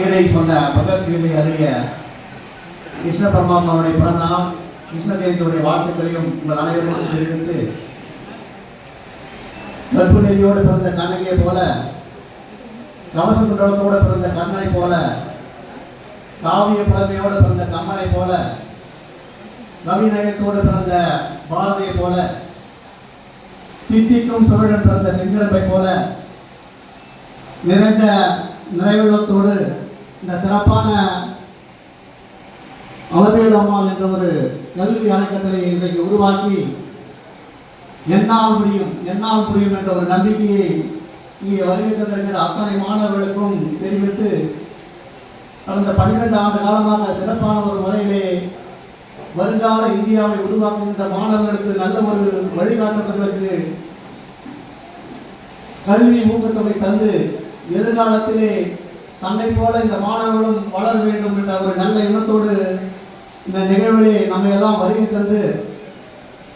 கீதை சொன்ன பகவத்கீதை அறிய கிருஷ்ண பரமாத்மாவுடைய பிறந்தநாள் கிருஷ்ண ஜெயந்தியுடைய வாழ்த்துக்களையும் உங்கள் அனைவருக்கும் தெரிவித்து கற்பு நெறியோடு பிறந்த கண்ணகியை போல கவச குண்டலத்தோடு பிறந்த கண்ணனை போல காவிய பிறமையோடு பிறந்த கம்மனை போல கவிநயத்தோடு பிறந்த பாரதியை போல தித்திக்கும் சுவருடன் பிறந்த செங்கிழப்பை போல நிறைந்த நிறைவுள்ளத்தோடு இந்த சிறப்பான அளவியல் அம்மாள் என்ற ஒரு கல்வி அறக்கட்டளை இன்றைக்கு உருவாக்கி என்னால் முடியும் என்னால் முடியும் என்ற ஒரு நம்பிக்கையை இங்கே வருகை தந்திருக்கிற அத்தனை மாணவர்களுக்கும் தெரிவித்து கடந்த பன்னிரெண்டு ஆண்டு காலமாக சிறப்பான ஒரு முறையிலே வருங்கால இந்தியாவை உருவாக்குகின்ற மாணவர்களுக்கு நல்ல ஒரு வழிகாட்டுதலுக்கு கல்வி ஊக்கத்தொகை தந்து எதிர்காலத்திலே தன்னை போல இந்த மாணவர்களும் வளர வேண்டும் என்ற ஒரு நல்ல எண்ணத்தோடு இந்த நிகழ்விலே நம்மை எல்லாம் வருகை தந்து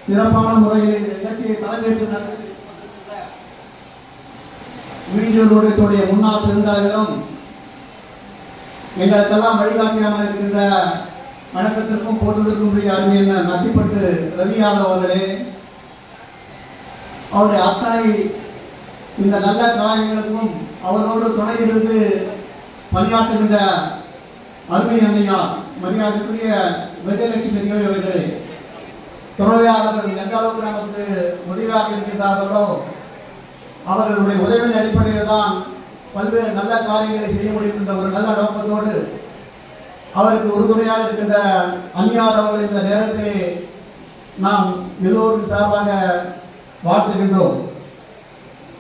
சிறப்பான முறையில் இந்த நிகழ்ச்சியை தலைமையேற்று நடத்தி மீஞ்சூருடைய முன்னாள் பெருந்தலைவரும் எங்களுக்கெல்லாம் வழிகாட்டியாக இருக்கின்ற வணக்கத்திற்கும் போட்டுவதற்கும் உரிய அருமையான நத்திப்பட்டு ரவி யாதவ் அவர்களே. அவருடைய அத்தனை இந்த நல்ல காரியங்களுக்கும் அவரோடு துணை இருந்து பணியாற்றுகின்ற அருமை அன்னையார் மரியாதைக்குரிய விஜயலட்சுமி தேவி அவர்களே துணைவியாளர்கள் எந்த அளவுக்கு நமக்கு உதவியாக இருக்கின்றார்களோ அவர்களுடைய உதவியின் அடிப்படையில் தான் பல்வேறு நல்ல காரியங்களை செய்ய முடியும் என்ற ஒரு நல்ல நோக்கத்தோடு அவருக்கு உறுதுணையாக இருக்கின்ற அந்நியார் அவர்கள் இந்த நேரத்திலே நாம் எல்லோரும் சார்பாக வாழ்த்துகின்றோம்.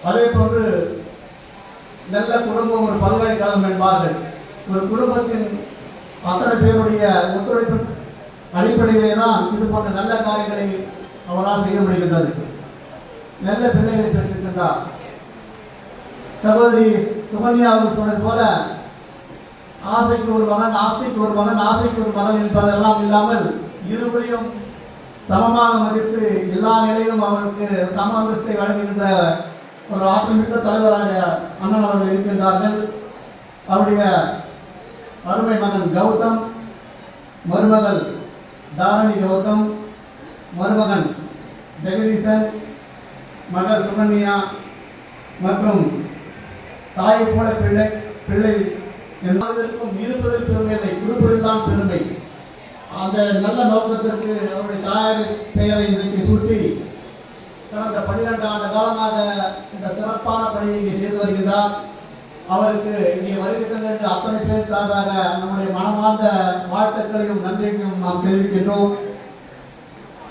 அதே போன்று நல்ல குடும்பம் ஒரு பல்கலைக்கழகம் என்பார்கள். ஒரு குடும்பத்தின் அத்தனை பேருடைய ஒத்துழைப்பு அடிப்படையிலே தான் இது போன்ற நல்ல காரியங்களை அவரால் செய்ய முடிகின்றது. நல்ல பிள்ளைகளை பெற்றிருக்கின்றார். சகோதரி சுகன்யா அவர்கள் சொன்னது போல ஆசைக்கு ஒரு மகன் ஆசைக்கு ஒரு மகன் ஆசைக்கு ஒரு மகன் என்பதெல்லாம் இல்லாமல் இருவரையும் சமமாக மதித்து எல்லா நிலையிலும் அவருக்கு சம அந்தஸ்தை வழங்குகின்ற ஒரு ஆற்றமிக்க தலைவராக அண்ணன் அவர்கள் இருக்கின்றார்கள். அவருடைய அருமை மகன் கௌதம் மருமகள் தாரணி கௌதம் மருமகன் ஜெகதீசன் மகள் சுகன்யா மற்றும் தாயை போல பிள்ளை பிள்ளை என்பதற்கும் இருப்பதில் பெருமை இல்லை கொடுப்பதில் தான் பெருமை. அந்த நல்ல நோக்கத்திற்கு அவருடைய தாயார் பெயரை இன்றைக்கு சுற்றி கடந்த பன்னிரண்டு ஆண்டு காலமாக இந்த சிறப்பான பணியை இங்கே செய்து வருகின்றார் அவருக்கு இங்கே வருகை தந்திருந்த அத்தனை பேர் சார்பாக நம்முடைய மனமார்ந்த வாழ்த்துக்களையும் நன்றியையும் நாம் தெரிவிக்கின்றோம்.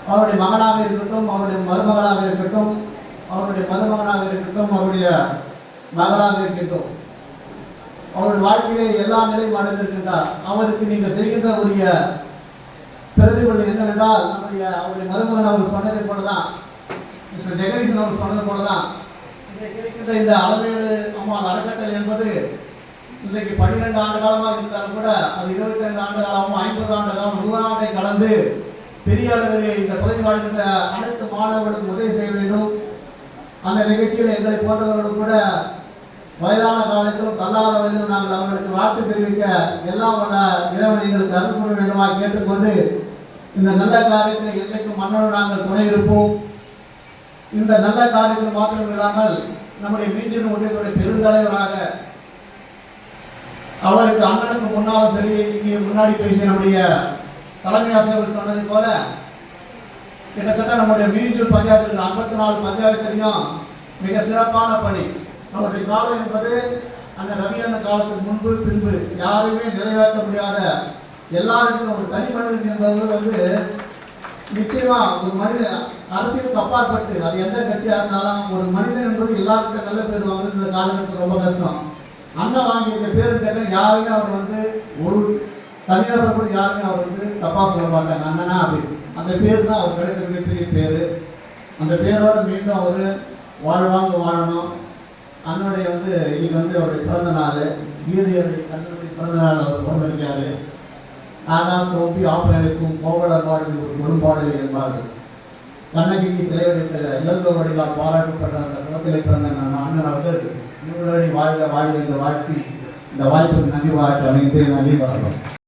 அவருடைய மகனாக இருக்கட்டும் அவருடைய மருமகளாக இருக்கட்டும் அவருடைய மருமகனாக இருக்கட்டும் அவருடைய மகளாக இருக்கின்றோம். அவருடைய வாழ்க்கையை எல்லா நிலையும் அடைந்திருக்கின்றார். அவருக்கு நீங்கள் செய்கின்ற உரிய பிரதிபலன் என்னவென்றால் நம்முடைய அவருடைய மருமகன் அவர் சொன்னதை போலதான். மிஸ்டர் ஜெகதீசன் அவர் சொன்னது போலதான் இன்றைக்கு இருக்கின்ற இந்த அளவேடு அம்மாள் அறக்கட்டளை என்பது இன்றைக்கு பன்னிரெண்டு ஆண்டு காலமாக இருந்தாலும் கூட அது இருபத்தி ரெண்டு ஆண்டு காலமும் ஐம்பது ஆண்டு காலம் நூறு ஆண்டை கடந்து பெரிய அளவிலே இந்த பகுதி வாழ்கின்ற அனைத்து மாணவர்களுக்கும் உதவி செய்ய வேண்டும். அந்த நிகழ்ச்சியில் எங்களை போன்றவர்களும் கூட வயதான காலத்திலும் தள்ளாத வயதிலும் நாங்கள் அவர்களுக்கு வாழ்த்து தெரிவிக்க எல்லாம் வல்ல இறைவன் எங்களுக்கு அருள் வேண்டுமா கேட்டுக்கொண்டு இந்த நல்ல காரியத்தில் என்றைக்கும் மன்னோடு நாங்கள் துணை இருப்போம். இந்த நல்ல காரியத்தில் மாத்திரம் இல்லாமல் நம்முடைய மீண்டும் ஒன்றியத்துடைய பெருந்தலைவராக அவருக்கு அண்ணனுக்கு முன்னாலும் சரி இங்கே முன்னாடி பேசிய நம்முடைய தலைமை ஆசிரியர்கள் சொன்னது போல கிட்டத்தட்ட நம்முடைய மீஞ்சூர் பஞ்சாயத்தில் ஐம்பத்தி நாலு பஞ்சாயத்துலையும் மிக சிறப்பான பணி. நம்முடைய காலம் என்பது அந்த ரவி அண்ணன் காலத்துக்கு முன்பு பின்பு யாருமே நிறைவேற்ற முடியாத எல்லாருக்கும் ஒரு தனி மனிதன் என்பது வந்து நிச்சயமா ஒரு மனிதன் அரசியலுக்கு அப்பாற்பட்டு அது எந்த கட்சியாக இருந்தாலும் ஒரு மனிதன் என்பது எல்லாருக்கும் நல்ல பேர் வாங்குறது இந்த காலகட்டத்தில் ரொம்ப கஷ்டம். அண்ணன் வாங்கியிருக்க பேர் கேட்டால் யாருமே அவர் வந்து ஒரு தனிநபர் கூட யாருமே அவர் வந்து தப்பாக சொல்ல மாட்டாங்க. அண்ணனா அப்படின்னு அந்த பேர் தான் அவர் கிடைத்த மிகப்பெரிய பேர். அந்த பேரோட மீண்டும் அவர் வாழ்வாங்க வாழணும். அண்ணனுடைய வந்து இன்னைக்கு வந்து அவருடைய பிறந்த நாள். வீரியர் அண்ணனுடைய பிறந்த நாள் அவர் பிறந்திருக்காரு. ஆனா தோம்பி ஆப்பனுக்கும் கோவலர் பாடல் ஒரு கொடும்பாடல் என்பார்கள். கண்ணகிக்கு சிலை வடித்த இளங்கோவடிகளால் பாராட்டப்பட்ட அந்த குளத்திலே பிறந்த நான் அண்ணன் அவர்கள் நூலடி வாழ்க வாழ்க என்று வாழ்த்தி இந்த வாய்ப்புக்கு நன்றி வாழ்க்கை அமைந்து நன்றி வணக்கம்.